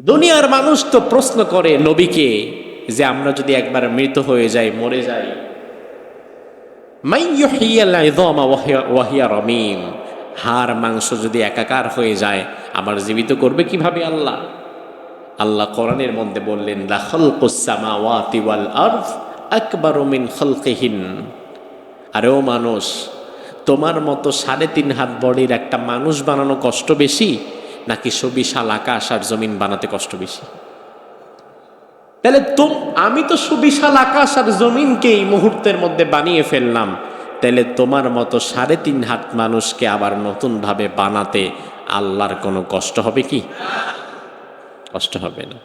দুনিয়ার মানুষ তো প্রশ্ন করে নবীকে যে আমরা যদি একবার মৃত হয়ে যাই, মরে যাই। রমিম। হাড়, মাংস যদি একাকার হয়ে যায়, আমার জীবিত করবে কীভাবে আল্লাহ? আল্লাহ কোরআনের মধ্যে বললেন লা খালকুস সামাওয়াতি ওয়াল আরদ আকবারু মিন আরে ও মানুষ, তোমার মতো সাড়ে তিন হাত বডির একটা মানুষ বানানো কষ্ট বেশি? নাকি সুবিশাল আকাশ আর জমিন বানাতে কষ্ট বেশি। তাহলে তুম, আমি তো সুবিশাল আকাশ আর জমিনকে এই মুহূর্তের মধ্যে বানিয়ে ফেললাম। তাহলে তোমার মতো সাড়ে তিন হাত মানুষকে আবার নতুনভাবে বানাতে আল্লাহর কোনো কষ্ট হবে কি? কষ্ট হবে না।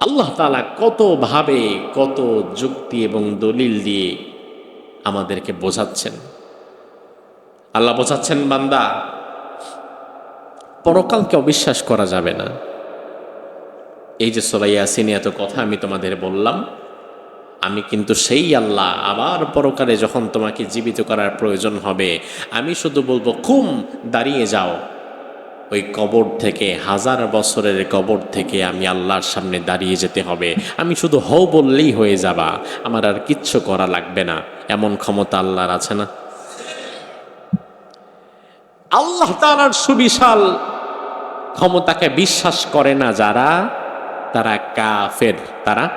আল্লাহ তালা কতভাবে কত যুক্তি এবং দলিল দিয়ে আমাদেরকে বোঝাচ্ছেন। আল্লাহ বোঝাচ্ছেন, বান্দা পরকালকে অবিশ্বাস করা যাবে না। এই যে সোরাইয়া সিনে এত কথা আমি তোমাদের বললাম, আমি কিন্তু সেই আল্লাহ আবার পরকালে যখন তোমাকে জীবিত করার প্রয়োজন হবে, আমি শুধু বলব কুম দাঁড়িয়ে যাও। ওই কবর থেকে, হাজার বছরের কবর থেকে আমি আল্লাহর সামনে দাঁড়িয়ে যেতে হবে। আমি শুধু হও বললেই হয়ে যাবা। আমার আর কিচ্ছু করা লাগবে না। এমন ক্ষমতা আল্লাহর আছে না? আল্লাহ তালার সুবিশাল ক্ষমতাকে বিশ্বাস করে না যারা, তারা কাফের। তারা?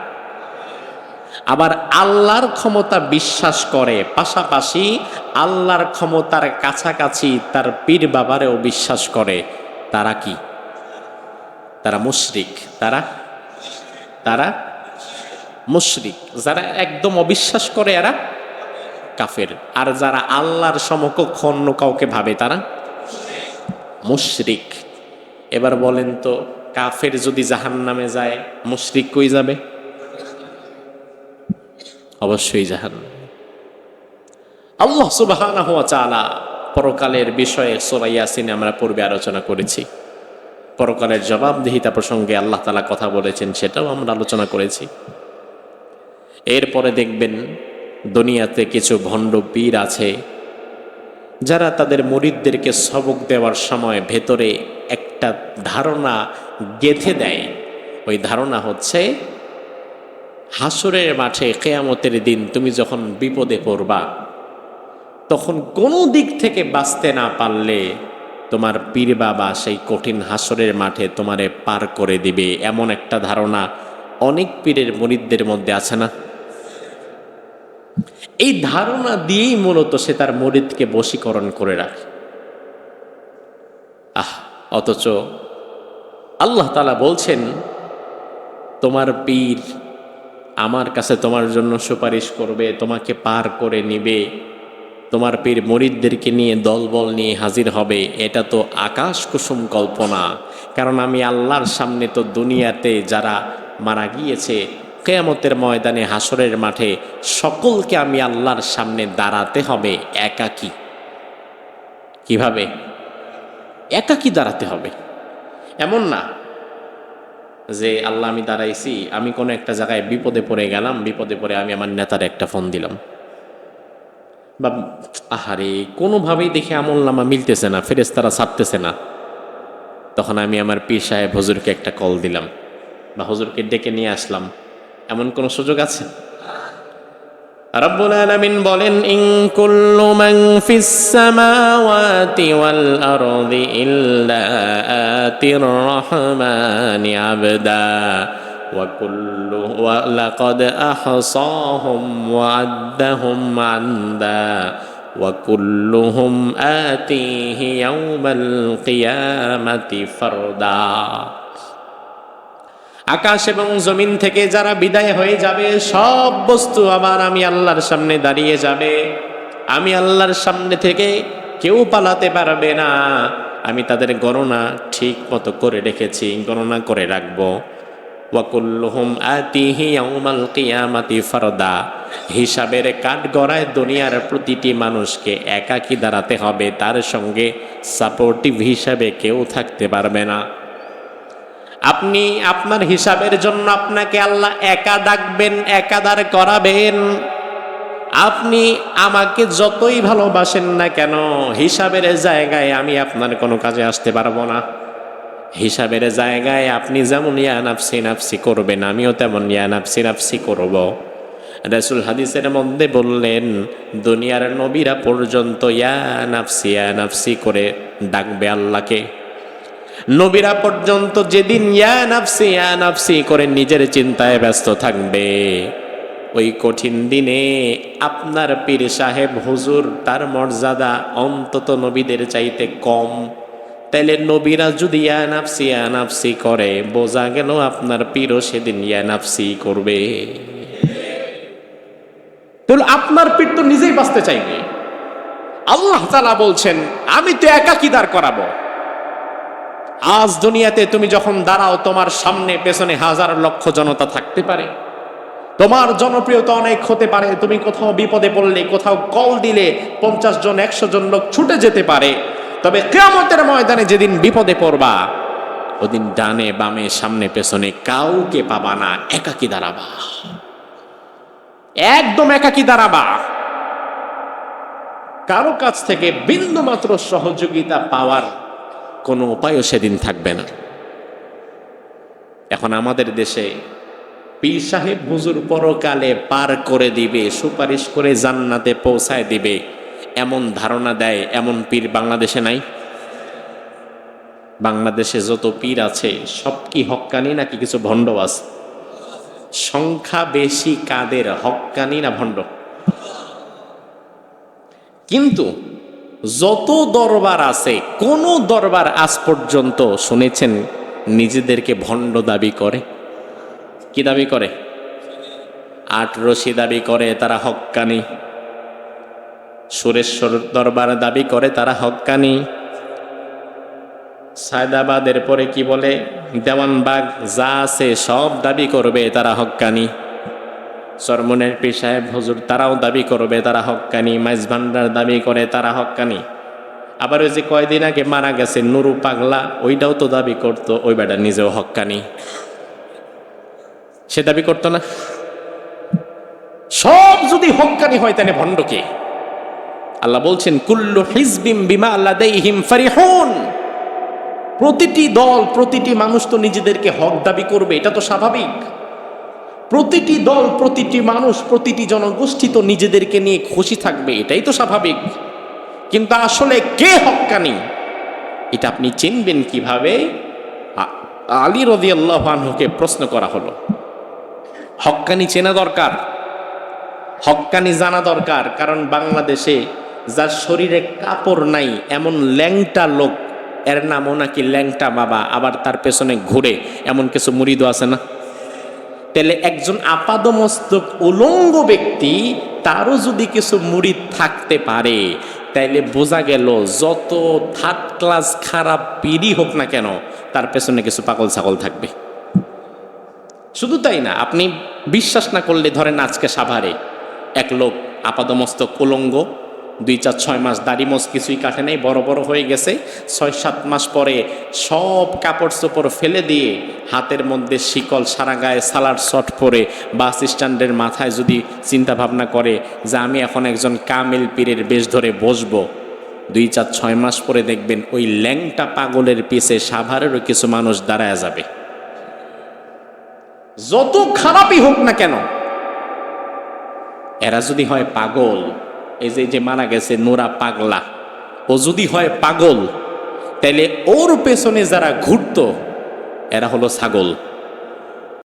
আবার আল্লাহর ক্ষমতা বিশ্বাস করে, পাশাপাশি আল্লাহর ক্ষমতার কাছাকাছি তার পীর বাবারেও বিশ্বাস করে। তারা কি? তারা মুশরিক। তারা? তারা? মুশরিক। যারা একদম অবিশ্বাস করে এরা কাফের। আর যারা আল্লাহর সমকক্ষ অন্য কাউকে ভাবে, তারা? মুশরিক। এবার বলেন তো, কাফের যদি জাহান নামে যায়, মুশরিক কই যাবে? অবশ্যই জাহান আল্লাহ হওয়া চালা পরকালের বিষয়ে সোরাইয়াসিনে আমরা পূর্বে আলোচনা করেছি। পরকালের জবাবদিহিতা প্রসঙ্গে আল্লাহ তালা কথা বলেছেন, সেটাও আমরা আলোচনা করেছি। এরপরে দেখবেন দুনিয়াতে কিছু ভণ্ড পীর আছে, যারা তাদের মরিদদেরকে সবক দেওয়ার সময় ভেতরে একটা ধারণা গেথে দেয়। ওই ধারণা হচ্ছে, হাসরের মাঠে কেয়ামতের দিন তুমি যখন বিপদে পড়বা, তখন কোনো দিক থেকে বাঁচতে না পারলে তোমার পীর বাবা সেই কঠিন হাসরের মাঠে তোমারে পার করে দিবে। এমন একটা ধারণা অনেক পীরের মরিদদের মধ্যে আছে না? এই ধারণা দিয়েই মূলত সে তার মরিদকে বশীকরণ করে রাখে। অথচ আল্লাহ তালা বলছেন, তোমার পীর আমার কাছে তোমার জন্য সুপারিশ করবে, তোমাকে পার করে নিবে। তোমার পীর মরিদদেরকে নিয়ে দলবল নিয়ে হাজির হবে। এটা তো আকাশ কুসুম কল্পনা। কারণ আমি আল্লাহর সামনে তো দুনিয়াতে যারা মারা গিয়েছে, কেয়ামতের ময়দানে হাসরের মাঠে, সকলকে আমি আল্লাহর সামনে দাঁড়াতে হবে একাকি। কীভাবে? একাকি দাঁড়াতে হবে। এমন না যে, আল্লাহ, আমি দাঁড়াইছি, আমি কোনো একটা জায়গায় বিপদে পড়ে গেলাম, বিপদে পড়ে আমি আমার নেতার একটা ফোন দিলাম। বা, আহারে, কোনোভাবেই দেখে আমল নামা মিলতেছে না ফেরেস্তারা ছাড়তেছে না। তখন আমি আমার পীর সাহেব হজুরকে একটা কল দিলাম বা হজুরকে ডেকে নিয়ে আসলাম। এমন কোনো সুযোগ আছে? রব্বুল আলামিন বলেন ইন কুল্লু মান ফিস সামাওয়াতি ওয়াল আরদি ইল্লা আতির রহমানি আবদা ওয়া কুল্লু ওয়া লাকাদ আহসাহুম ওয়া আদ্দাহুম আন্দা ওয়া কুল্লুহুম আকাশ এবং জমিন থেকে যারা বিদায় হয়ে যাবে, সব বস্তু আবার আমি আল্লাহর সামনে দাঁড়িয়ে যাবে। আমি আল্লাহর সামনে থেকে কেউ পালাতে পারবে না। আমি তাদের গণনা ঠিক মতো করে রেখেছি, গণনা করে রাখব। ওয়াকুল্লুহুম আতিহি ইয়াউমাল ফারদা। হিসাবের কাঠ গড়ায় দুনিয়ার প্রতিটি মানুষকে একাকি দাঁড়াতে হবে, তার সঙ্গে সাপোর্টিভ হিসাবে কেউ থাকতে পারবে না। আপনি আপনার হিসাবের জন্য আপনাকে আল্লাহ একা ডাকবেন একাদার করাবেন। আপনি আমাকে যতই ভালোবাসেন না কেন, হিসাবের জায়গায় আমি আপনার কোনো কাজে আসতে পারব না। হিসাবের জায়গায় আপনি যেমন ইয়া নাফসি করবেন, আমিও তেমন ইয়া নাফসি করব। রাসুল হাদিসের মধ্যে বললেন, দুনিয়ার নবীরা পর্যন্ত ইয়া নাফসি ইয়া নাফসি করে ডাকবে আল্লাহকে। নবীরা পর্যন্ত যেদিন ইয়া নাফসি করে নিজের চিন্তায় ব্যস্ত থাকবে। ওই কঠিন দিনে আপনার পীর সাহেব হুজুর তার মর্যাদা অন্তত নবীদের চাইতে কম। তাইলে নবীরা যদি ইয়া নাফসি ইয়া নাফসি করে, বোঝা গেল আপনার পীরও সেদিন ইয়া নাফসি করবে। তাহলে আপনার পীর তো নিজেই বাঁচতে চাইবে। আল্লাহ তালা বলছেন, আমি তো একাকি দাঁড় করাবো। আজ দুনিয়াতে তুমি যখন দাঁড়াও, তোমার সামনে, পেছনে হাজার লক্ষ জনতা থাকতে পারে। তোমার জনপ্রিয়তা অনেক হতে পারে। তুমি কোথাও বিপদে পড়লে, কোথাও কল দিলে, পঞ্চাশ জন, একশো জন লোক ছুটে যেতে পারে। তবে কেয়ামতের ময়দানে যেদিন বিপদে পড়বা, ওদিন ডানে, বামে, সামনে, পেছনে কাউকে পাবা না, একাকি দাঁড়াবা। একদম একাকি দাঁড়াবা। কারও কাছ থেকে বিন্দু মাত্র সহযোগিতা পাওয়ার কোনো উপায়ও সেদিন থাকবে না। এখন আমাদের দেশে পীর সাহেব হুজুর পরকালে পার করে দিবে, সুপারিশ করে জান্নাতে পৌঁছায় দিবে, এমন ধারণা দেয় এমন পীর বাংলাদেশে নাই? বাংলাদেশে যত পীর আছে, সব কি হক্কানি নাকি কিছু ভণ্ড আছে? সংখ্যা বেশি কাদের, হক্কানি না ভণ্ড? কিন্তু যত দরবার আছে, কোন দরবার আজ পর্যন্ত শুনেছেন নিজেদেরকে ভণ্ড দাবি করে? কি দাবি করে? আট রশি দাবি করে, তারা হক্কানি সুরেশ্বর দরবার দাবি করে, তারা হক্কানি সায়দাবাদের পরে কি বলে? দেওয়ানবাগ যা আছে সব দাবি করবে, তারা হক্কানি চরমনের পীর সাহেব তারাও দাবি করবে তারা হক্কানি মাইজ ভান্ডার দাবি করে তারা হক্কানি আবার ওই যে কয়দিন আগে মারা গেছে, নুরু পাগলা, ওইটাও তো দাবি করতো, ওই বেটা নিজেও হক্কানি সে দাবি করতো না? সব যদি হক্কানি হয়, তাহলে ভণ্ডকে আল্লাহ বলছেন, কুল্লু হিজবিম বিমা আল্লাহ হিম ফারিহুন। প্রতিটি দল, প্রতিটি মানুষ তো নিজেদেরকে হক দাবি করবে, এটা তো স্বাভাবিক। প্রতিটি দল, প্রতিটি মানুষ, প্রতিটি জনগোষ্ঠী তো নিজেদেরকে নিয়ে খুশি থাকবে, এটাই তো স্বাভাবিক। কিন্তু আসলে কে হক্কানি এটা আপনি চিনবেন কীভাবে? আলী রদি আল্লাহানহুকে প্রশ্ন করা হলো। হক্কানি চেনা দরকার? হক্কানি জানা দরকার, কারণ বাংলাদেশে যার শরীরে কাপড় নাই, এমন ল্যাংটা লোক, এর নামও নাকি ল্যাংটা বাবা, আবার তার পেছনে ঘুরে, এমন কিছু মুরিদও আছে না? তাহলে একজন আপাদমস্তক উলঙ্গ ব্যক্তি, তারও যদি কিছু মুড়ি থাকতে পারে, তাইলে বোঝা গেল যত থার্ড ক্লাস খারাপ পিড়ি হোক না কেন, তার পেছনে কিছু পাগল ছাগল থাকবে। শুধু তাই না, আপনি বিশ্বাস না করলে ধরেন আজকে সাভারে এক লোক আপাদমস্তক উলঙ্গ দুই চার ছয় মাস দাড়ি মোজ কিছুই কাটে নাই, বড় বড় হয়ে গেছে। ছয় সাত মাস পরে সব কাপড় চোপড় ফেলে দিয়ে হাতের মধ্যে শিকল, সারা গায়ে সালাড শট পরে বাস স্ট্যান্ডের মাথায় যদি চিন্তা ভাবনা করে যে আমি এখন একজন কামেল পীরের বেশ ধরে বসবো, দুই চার ছয় মাস পরে দেখবেন ওই ল্যাংটা পাগলের পিছে সাভারেরও কিছু মানুষ দাঁড়ায় যাবে। যত খারাপই হোক না কেন, এরা যদি হয় পাগল এই যে যে মারা গেছে নোরা পাগলা, ও যদি হয় পাগল তাহলে ওর পেছনে যারা ঘুরত, এরা হলো ছাগল।